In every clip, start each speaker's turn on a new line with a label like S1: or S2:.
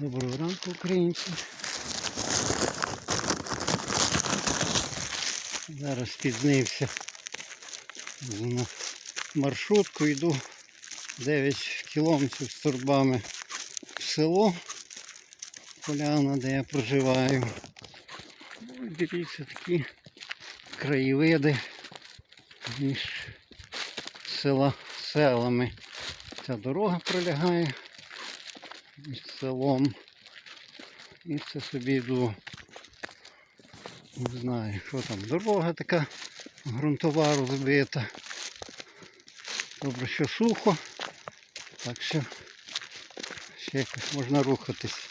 S1: Доброго ранку, українці. Зараз спізнився на маршрутку, йду 9 кілометрів з турбами в село Поляна, де я проживаю. Ой, Дивіться такі краєвиди між села селами. Ця дорога пролягає селом. І це собі йду. Не знаю, що там. Дорога така ґрунтова розбита. Добре, що сухо. Так що ще якось можна рухатись.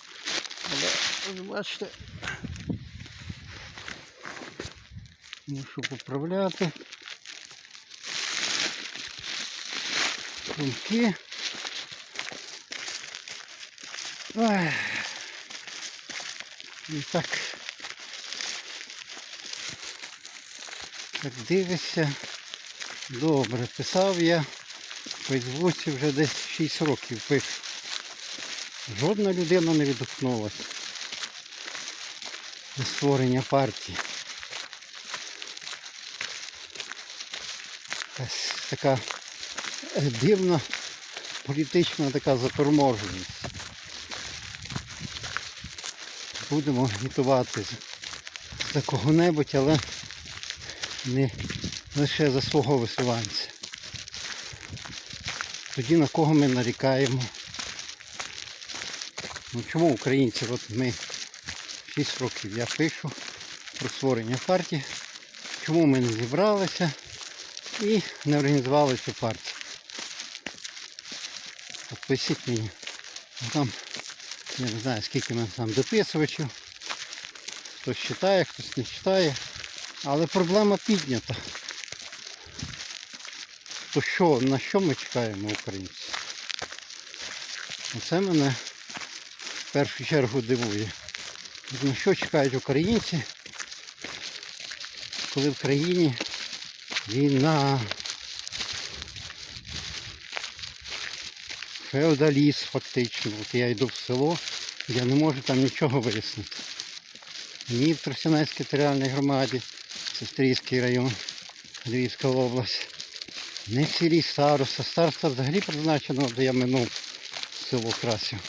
S1: Але ось бачите. Мушу поправляти. Думки. І так. Так дивишся. Добре. Писав я в Фейсбуці вже десь 6 років пишу. Жодна людина не відгукнулася до створення партії. Якась така е, дивна політична така заторможеність. Будемо агітувати за, кого-небудь, але не лише за свого висуванця. Тоді на кого ми нарікаємо? Ну чому українці? От ми 6 років я пишу про створення партії. Чому ми не зібралися і не організували цю партію? От мені. Там я не знаю скільки в мене там дописувачів. Хтось читає, хтось не читає. Але проблема піднята. То що, на що ми чекаємо українці? Оце мене в першу чергу дивує. На що чекають українці, коли в країні війна, феодалізм фактично. От я йду в село, я не можу там нічого вияснити. Ні в Тростянецькій територіальній громаді, Сестрійський район, Львівська область. Не в селі староста. Староста взагалі призначено, де я минув село Красів.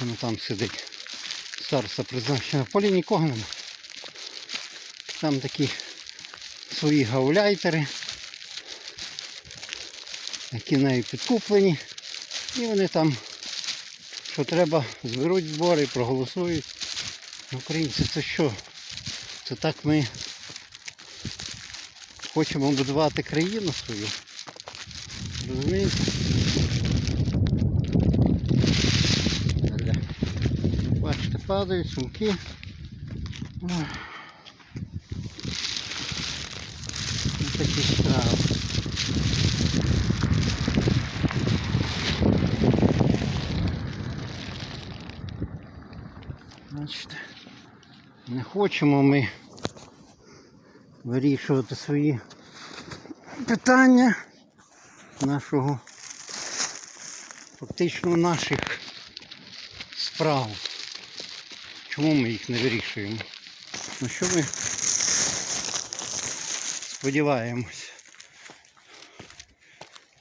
S1: Воно там сидить. Староста призначено. В полі нікого нема. Там такі свої гауляйтери, які нею підкуплені. І вони там, що треба, зберуть збори, проголосують. Українці це що? Це так ми хочемо будувати країну свою. Розумієте? Бачите, падають сумки. Ох. Ось такі справи. Бачите, не хочемо ми вирішувати свої питання нашого, фактично наших справ. Чому ми їх не вирішуємо? На що ми сподіваємось?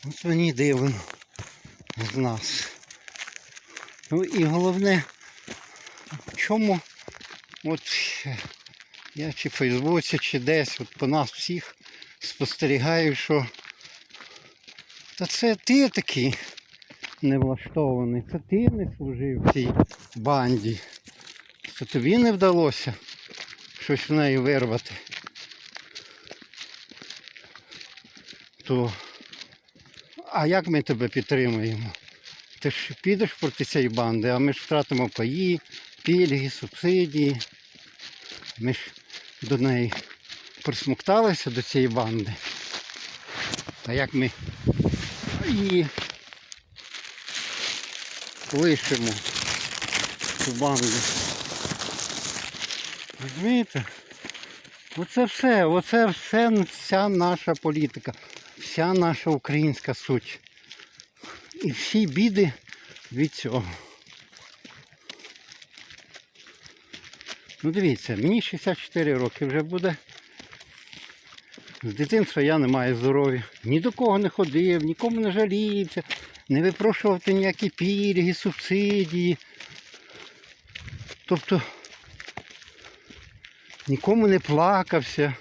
S1: Ось мені дивно з нас. Ну і головне, в чому от я чи в Фейсбуці, чи десь от по нас всіх спостерігаю, що та це ти такий невлаштований, це ти не служив цій банді. Це тобі не вдалося щось в неї вирвати. То а як ми тебе підтримуємо? Ти ж підеш проти цієї банди, а ми ж втратимо паї, пільги, субсидії. Ми ж до неї присмокталися до цієї банди. А як ми її лишимо цю банду? Розумієте? Оце все, оце все вся наша політика, вся наша українська суть. І всі біди від цього. Ну дивіться, мені 64 роки вже буде. З дитинства я не маю здоров'я. Ні до кого не ходив, нікому не жалівся, не випрошувати ніякі пільги, субсидії. Тобто нікому не плакався.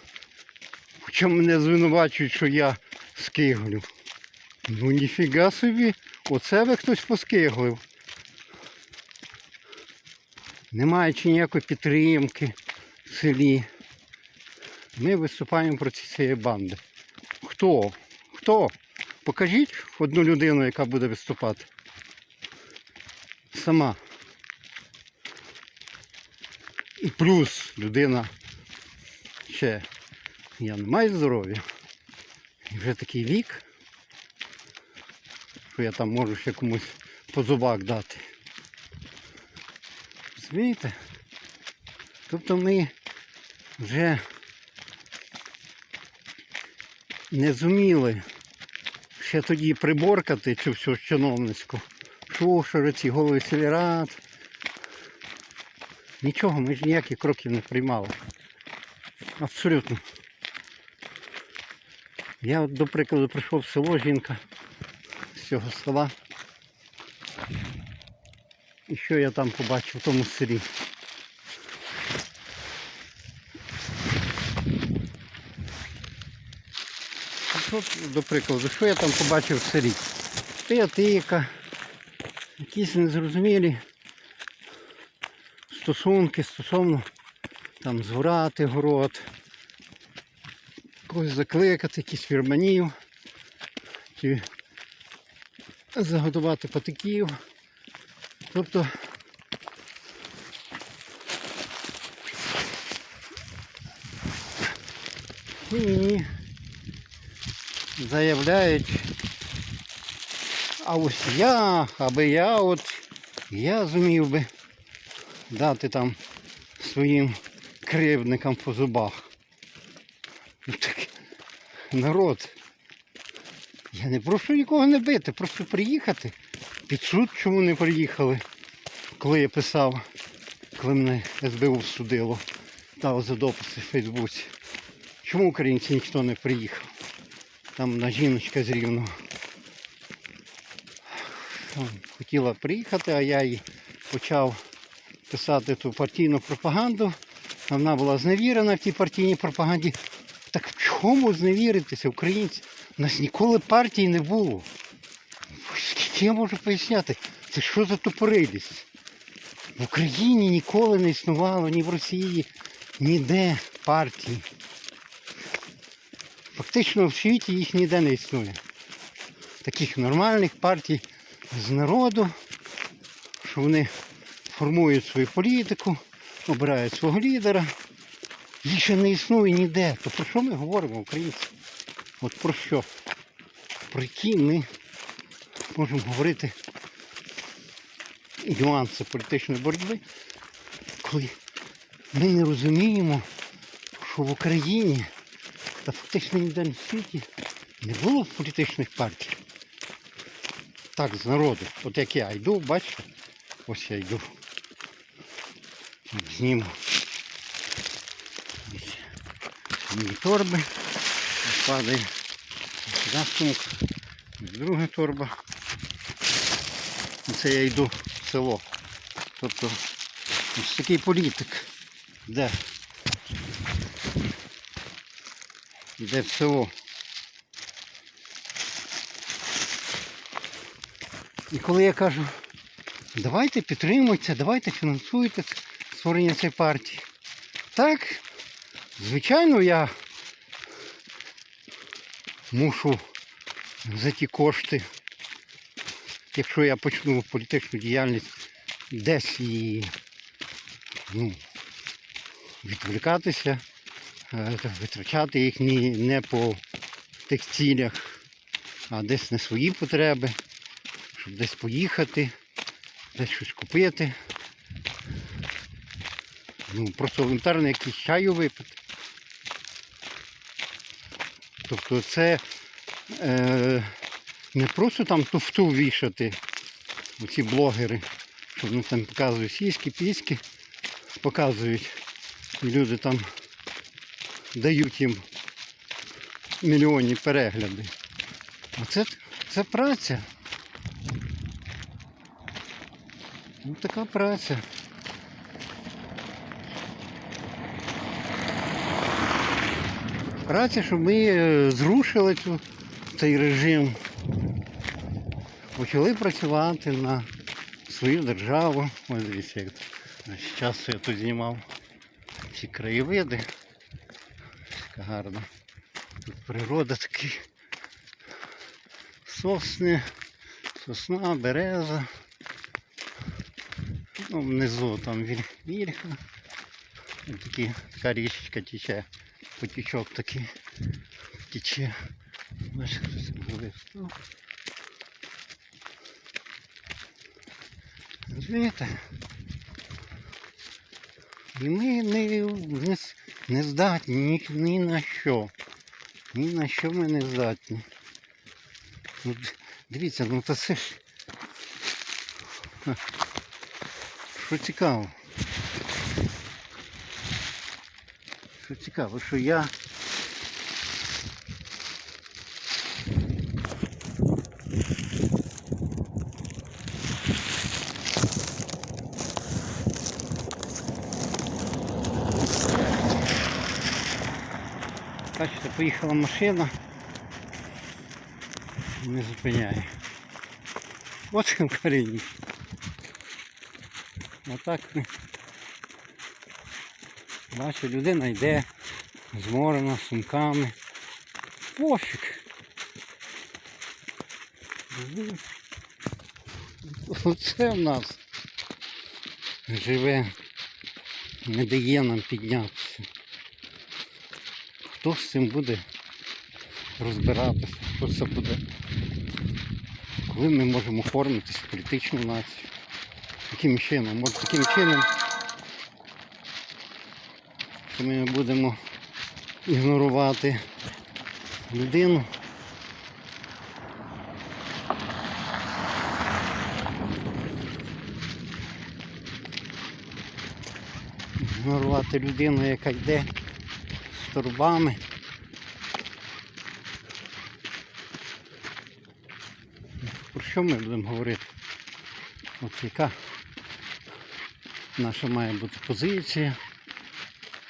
S1: Хоча мене звинувачують, що я скиглю. Ну ніфіга собі, оце ви хтось поскиглив. Не маючи ніякої підтримки в селі. Ми виступаємо проти цієї банди. Хто? Хто? Покажіть одну людину, яка буде виступати. Сама. І плюс людина ще я не маю здоров'я. І вже такий вік, що я там можу ще комусь по зубах дати. Розумієте? Тобто ми вже не зуміли ще тоді приборкати цю всю чиновницьку. Шушери, ці голови сільрад. Нічого, ми ж ніяких кроків не приймали. Абсолютно. Я от, до прикладу прийшов в село жінка з цього села. І що я там побачив в тому селі? От, до прикладу, що я там побачив в селі? Стоятика, якісь незрозумілі стосунки стосовно там згорати город, когось закликати, якісь вірманів, чи заготувати патиків. Тобто і мені заявляють, а ось я, аби я от, я зумів би дати там своїм кривдникам по зубах. Ну так, народ, я не прошу нікого не бити, просто приїхати. Під суд чому не приїхали, коли я писав, коли мене СБУ судило, дав за дописи в Фейсбуці. Чому українці ніхто не приїхав? Там одна жіночка з Рівного. Хотіла приїхати, а я їй почав писати ту партійну пропаганду. Вона була зневірена в тій партійній пропаганді. Так в чому зневіритися, українці? У нас ніколи партії не було. Скільки я можу поясняти? Це що за тупорилість? В Україні ніколи не існувало ні в Росії, ніде партії. Фактично в світі їх ніде не існує. Таких нормальних партій з народу, що вони формують свою політику, обирають свого лідера. Їх ще не існує ніде. То про що ми говоримо, українці? От про що? Про які ми можемо говорити нюанси політичної боротьби, коли ми не розуміємо, що в Україні та фактично ніде на світі не було політичних партій. Так, з народу. От як я йду, бачите, ось я йду. Зніму. Мої торби. Падає. Сюди сумка. Друга торба. І Це я йду в село. Тобто ось такий політик. Де? Йде в село. І коли я кажу, давайте підтримуйте, давайте фінансуйте створення цієї партії. Так, звичайно, я мушу за ті кошти, якщо я почну політичну діяльність десь і ну, відволікатися, е, витрачати їх не по тих цілях, а десь на свої потреби, щоб десь поїхати, десь щось купити. Ну, просто елементарно якийсь чаю випити. Тобто це е, не просто там туфту вішати, оці блогери, що вони там показують сіськи, піськи, показують. І люди там дають їм мільйонні перегляди. А це, це праця. Ну, така праця. Праця, щоб ми е, зрушили цю, цей режим, почали працювати на свою державу. Ось дивіться, як зараз я тут знімав ці краєвиди. Така гарна. Тут природа такі. Сосни, сосна, береза. Ну, внизу там віль- вільха. Такі, така річечка тече. Потічок такий тече. Бачиш, хтось там зробив. Ну. Розумієте? І ми не, не, не здатні ні, ні на що. Ні на що ми не здатні. Ну, дивіться, ну то це ж. Що цікаво. Що цікаво, що я Бачите, поїхала машина. Не зупиняє. От Україні. Отак. Бачу, людина йде, зморена, сумками. Пофіг. Оце в нас живе, не дає нам піднятися. Хто з цим буде розбиратися? Хто це буде? Коли ми можемо оформитися в політичну націю? Яким чином? Може таким чином, що ми будемо ігнорувати людину. Ігнорувати людину, яка йде з. Про що ми будемо говорити? От яка наша має бути позиція?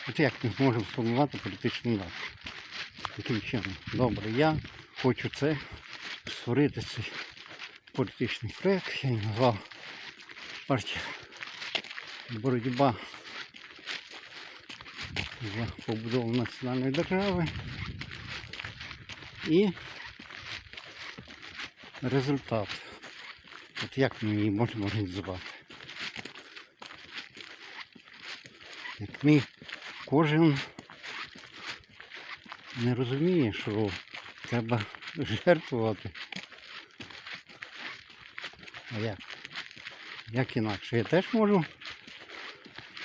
S1: От як ми зможемо сформувати політичну націю? Таким чином. Добре, я хочу це створити цей політичний проект, я її назвав партія боротьба за побудову національної держави і результат. От як ми її можемо організувати? Як ми кожен не розуміє, що треба жертвувати. А як? Як інакше? Я теж можу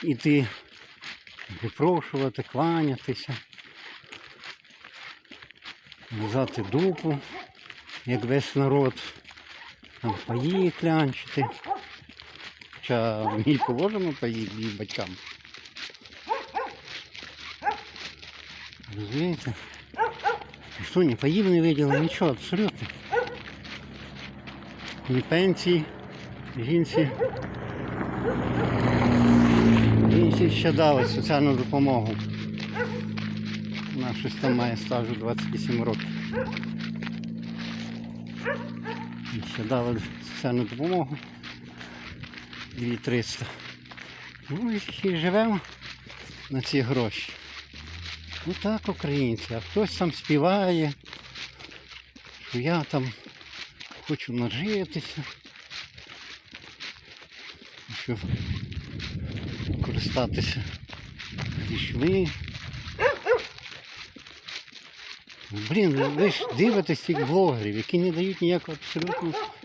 S1: іти, випрошувати, кланятися, лизати дупу, як весь народ, там паї клянчити. Хоча мені положено паї її батькам. Розумієте? Що, ні паїв не виділи, нічого, абсолютно. Ні пенсії, жінці. Жінці ще дали соціальну допомогу. Вона щось там має стажу 28 років. І ще дали соціальну допомогу. 2300. Ну і живемо на ці гроші. Ну так, українці, а хтось там співає, що я там хочу нажитися, що користатися Пішли. Блін, ви ж дивитесь цих блогерів, які не дають ніякого абсолютно